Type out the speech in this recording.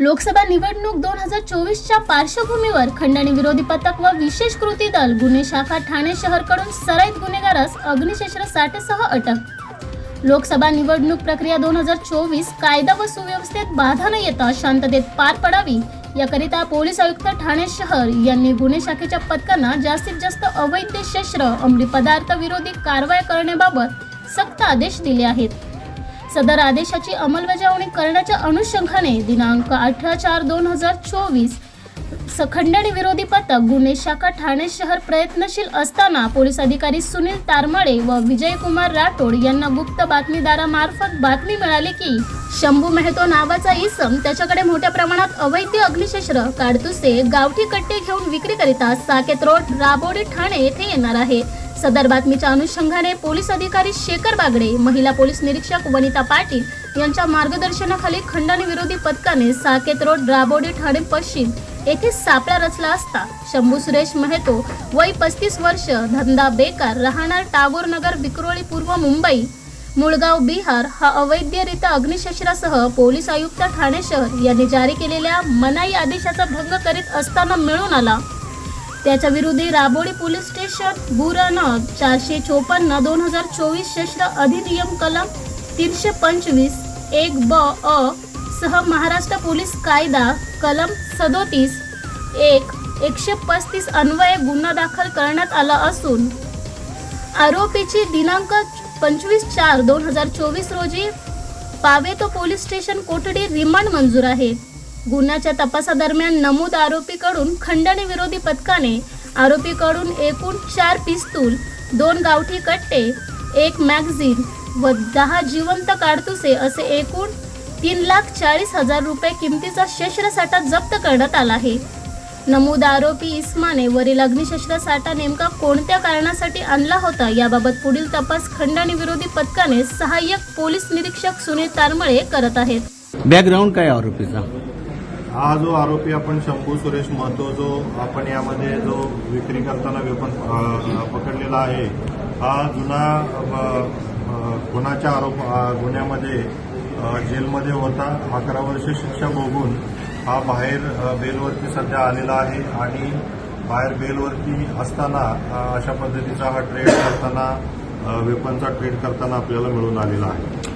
लोकसभा निवडणूक दोन हजार चोवीसच्या पार्श्वभूमीवर खंडणी विरोधी पथक व विशेष कृती दल गुन्हे शाखा ठाणे शहरकडून सराईत गुन्हेगारास अग्निशस्त्र साठेसह अटक. लोकसभा निवडणूक प्रक्रिया दोन हजार चोवीस कायदा व सुव्यवस्थेत बाधा न येता शांततेत पार पडावी याकरिता पोलीस आयुक्त ठाणे शहर यांनी गुन्हे शाखेच्या पथकांना जास्तीत जास्त अवैध शस्त्र अंमली पदार्थ विरोधी कारवाया करण्याबाबत सक्त आदेश दिले आहेत. सदर आदेशाची अंमलबजावणी करण्याच्या अनुषंगाने दिनांक अठरा चार दोन हजार चोवीस खंडणी विरोधी पथक गुन्हे शाखा ठाणे शहर प्रयत्नशील असताना पोलीस अधिकारी सुनील तारमाळे व विजयकुमार राठोड यांना गुप्त बातमीदारामार्फत बातमी मिळाली की शंभू मेहतो नावाचा इसम त्याच्याकडे मोठ्या प्रमाणात अवैध अग्निशस्त्र काडतुसे गावठी कट्टे घेऊन विक्रीकरिता साकेत रोड राबोडी ठाणे येथे येणार आहे. सदर बातमीच्या अनुषंगाने पोलीस अधिकारी शेखर बागडे महिला पोलीस निरीक्षक वनिता पाटील यांच्या मार्गदर्शनाखाली खंडणी विरोधी पथकाने साकेत रोड राबोडी ठाणे पश्चिम येथे सापळा रचला असता. शंभू सुरेश मेहतो वय पस्तीस वर्ष धंदा बेकार राहणार टागोर नगर विक्रोळी पूर्व मुंबई मुळगाव बिहार. हा अवैधरित्या अग्निशस्त्रासह पोलीस आयुक्त ठाणे शहर यांनी जारी केलेल्या मनाई आदेशाचा भंग करीत असताना मिळून आला. त्याच्या विरोधी राबोडी पोलीस स्टेशन बुरान चारशे चोपन्न दोन हजार चोवीस शस्त्र अधिनियम कलम तीनशे पंचवीस एक ब अ सह महाराष्ट्र पोलीस कायदा कलम सदोतीस एक एकशे पस्तीस अन्वये गुन्हा दाखल करण्यात आला असून आरोपीची दिनांक पंचवीस चार दोन हजार चोवीस रोजी पावेतो पोलीस स्टेशन कोठडी रिमांड मंजूर आहे. गुन्ह्याच्या तपासादरम्यान नमूद आरोपीकडून खंडणी विरोधी पथकाने आरोपीकडून एकूण चार पिस्तूल दोन गावठी कट्टे एक मॅगझिन व दहा जिवंत काडतुसे असे एकूण तीन लाख चाळीस हजार रुपये किमतीचा शस्त्रसाठा जप्त करण्यात आला आहे. नमूद आरोपी इस्माने वरील अग्निशस्त्र साठा नेमका कोणत्या कारणासाठी आणला होता याबाबत पुढील तपास खंडणी विरोधी पथकाने सहाय्यक पोलीस निरीक्षक सुनील तारमळे करत आहेत. बॅकग्राऊंड काय आरोपीचा? हा जो आरोपी आपण शंभू सुरेश महतो जो आपण यामध्ये जो विक्री करताना वेपन पकडलेला आहे हा जुना गुन्ह्याच्या आरोप गुन्ह्यामध्ये जेलमध्ये होता. अकरा वर्ष शिक्षा भोगून हा बाहेर बेलवरती सध्या आलेला आहे आणि बाहेर बेलवरती असताना अशा पद्धतीचा हा ट्रेड करताना वेपनचा ट्रेड करताना आपल्याला मिळून आलेला आहे.